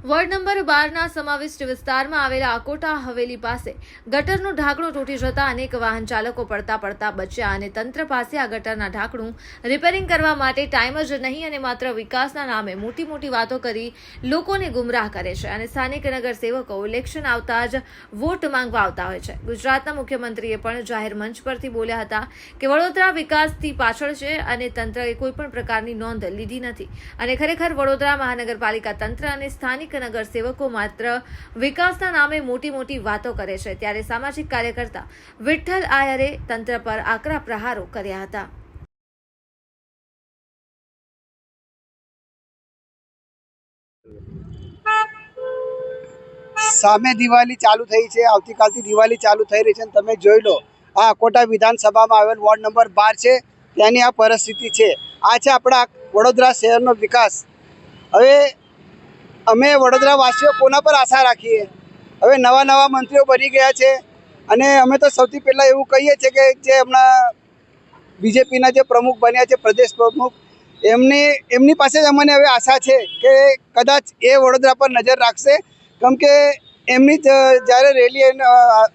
Ward number બારના સમાવિષ્ટ વિસ્તારમાં આવેલા અકોટા હવેલી પાસે ગટરનું ઢાંકણું તૂટી જતા અનેક વાહન ચાલકો પડતા પડતા બચ્યા અને તંત્ર પાસે આ ગટરના ઢાંકણું રિપેરિંગ કરવા માટે ટાઈમ જ નહીં અને માત્ર વિકાસના નામે મોટી મોટી વાતો કરી લોકોને ગુમરાહ કરે છે અને સ્થાનિક નગરસેવકો ઇલેક્શન આવતા જ વોટ માંગવા આવતા હોય છે. ગુજરાતના મુખ્યમંત્રીએ પણ જાહેર મંચ પરથી બોલ્યા હતા કે વડોદરા વિકાસથી પાછળ છે અને તંત્રએ કોઈપણ પ્રકારની નોંધ લીધી નથી અને ખરેખર વડોદરા મહાનગરપાલિકા તંત્ર અને સ્થાનિક નગરસેવકો માત્ર વિકાસના નામે મોટી મોટી વાતો કરે છે, ત્યારે સામાજિક કાર્યકર્તા વિઠ્ઠલ આયરે તંત્ર પર આકરા પ્રહારો કર્યા હતા. સામે દિવાળી ચાલુ થઈ છે, આવતીકાલથી દિવાળી ચાલુ થઈ રહી છે અને તમે જોઈ લો, આ કોટા વિધાનસભામાં આવેલ વોર્ડ નંબર બાર છે, ત્યાંની આ પરિસ્થિતિ છે. આ છે આપણા વડોદરા શહેરનો વિકાસ. હવે અમે વડોદરાવાસીઓ કોના પર આશા રાખીએ? હવે નવા નવા મંત્રીઓ બની ગયા છે અને અમે તો સૌથી પહેલાં એવું કહીએ છીએ કે જે હમણાં બીજેપીના જે પ્રમુખ બન્યા છે પ્રદેશ પ્રમુખ એમની એમની પાસે જ અમને હવે આશા છે કે કદાચ એ વડોદરા પર નજર રાખશે. કેમ કે એમની જ્યારે રેલી એને, અ,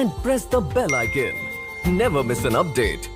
and press the bell icon never miss an update.